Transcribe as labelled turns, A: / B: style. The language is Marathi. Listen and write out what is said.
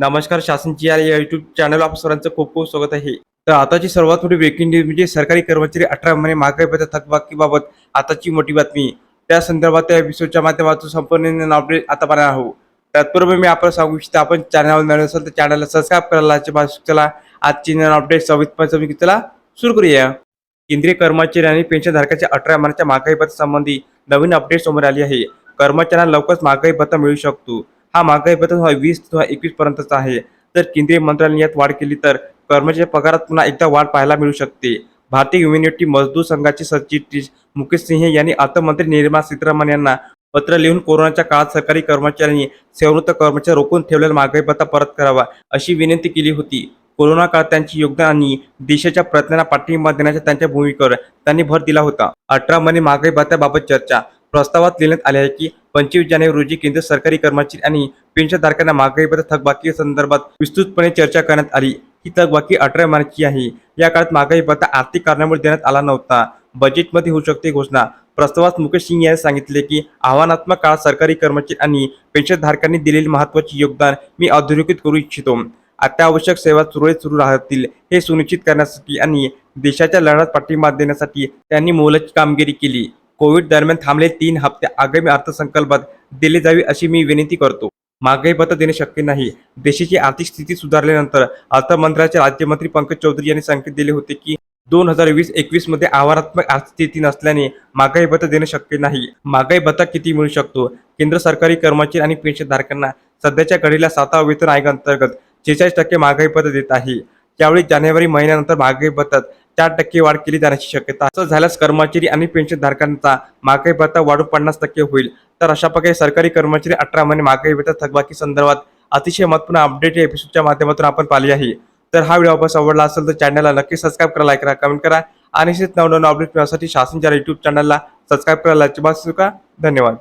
A: नमस्कार शासनची या युट्यूब चॅनल आप सरांचं खूप खूप स्वागत आहे. तर आताची सर्वात मोठी ब्रेकिंग न्यूज म्हणजे सरकारी कर्मचारी अठरा महिने महागाई भत्ता थकबाकीबाबत आताची मोठी बातमी. त्या संदर्भात त्या एपिसोडच्या माध्यमातून संपूर्ण अपडेट आता पाहणार आहोत. तत्पूर्वी मी आपण सांगू इच्छितो आपण चॅनल नवीन असेल तर चॅनलला सबस्क्राईब करायला चला आजची नवीन अपडेट सविस्तर चला सुरू करूया. केंद्रीय कर्मचारी आणि पेन्शनधारकाच्या अठरा महिन्याच्या महागाई भत्ता संबंधी नवीन अपडेट समोर आली आहे. कर्मचाऱ्यांना लवकरच महागाई भत्ता मिळू शकतो. हा महागाई भत्ता हा वीस किंवा एकवीस पर्यंतचा आहे. तर केंद्रीय मंत्रालयाने यात वाढ केली तर कर्मचारी पगारात पुन्हा एकदा वाढ पाहायला मिळू शकते. भारतीय युनिटी मजदूर संघाचे सरचिटणीस मुकेश सिंह यांनी अर्थमंत्री निर्मला सीतारामन यांना पत्र लिहून कोरोनाच्या काळात सरकारी कर्मचाऱ्यांनी सेवृत्त कर्मचारी रोखून ठेवलेला महागाई भत्ता परत करावा अशी विनंती केली होती. कोरोना काळात त्यांचे योगदान आणि देशाच्या प्रयत्नांना पाठिंबा देण्याच्या त्यांच्या भूमिकेवर त्यांनी भर दिला होता. अठरा महिने महागाई भत्त्याबाबत चर्चा. प्रस्तावात लिहिण्यात आले आहे की पंचवीस जानेवारी रोजी केंद्र सरकारी कर्मचारी आणि पेन्शनधारकांना महागाईबद्दल थकबाकी संदर्भात विस्तृतपणे चर्चा करण्यात आली. ही थकबाकी अठरा मार्चची आहे. या काळात महागाई भत्ता आर्थिक कारणामुळे देण्यात आला नव्हता. बजेटमध्ये होऊ शकते घोषणा. प्रस्तावात मुकेश सिंग यांनी सांगितले की आव्हानात्मक काळात सरकारी कर्मचारी आणि पेन्शनधारकांनी दिलेले महत्त्वाचे योगदान मी अधोरेखित करू इच्छितो. अत्यावश्यक सेवा सुरळीत सुरू राहतील हे सुनिश्चित करण्यासाठी आणि देशाच्या लढ्यात पाठिंबा देण्यासाठी त्यांनी मोलाची कामगिरी केली. कोविड दरम्यान थांबले तीन हप्ते. आगामी अर्थसंकल्पात दिले जावे अशी मी विनंती करतो. महागाई भत्ता देणे शक्य नाही. देशाची आर्थिक स्थिती सुधारल्यानंतर अर्थमंत्र्याचे राज्यमंत्री पंकज चौधरी यांनी संकेत दिले होते की दोन हजार वीस एकवीसमध्ये आव्हानात्मक आर्थिक स्थिती नसल्याने महागाई भत्ता देणे शक्य नाही. महागाई भत्ता किती मिळू शकतो? केंद्र सरकारी कर्मचारी आणि पेन्शनधारकांना सध्याच्या घडीला सातवा वेतन आयोग अंतर्गत शेहेचाळीस टक्के महागाई भत्ता देत आहे. त्यावेळी जानेवारी महिन्यानंतर महागाई भत्त्यात चार टक्के वाढ केली जाण्याची शक्यता असं झाल्यास कर्मचारी आणि पेन्शनधारकांचा महागाई भत्ता वाढून पन्नास टक्के होईल. तर अशा प्रकारे सरकारी कर्मचारी अठरा महिने महागाई भत्ता थकबाकी संदर्भात अतिशय महत्त्वपूर्ण अपडेट या एपिसोडच्या माध्यमातून आपण पाहिली आहे. तर हा व्हिडिओ आपण आवडला असेल तर चॅनलला नक्की सबस्क्राईब करा लाईक करा कमेंट करा आणि नवनवीन अपडेट मिळण्यासाठी शासनच्या युट्यूब चॅनलला सबस्क्राईब करायला अजिबात धन्यवाद.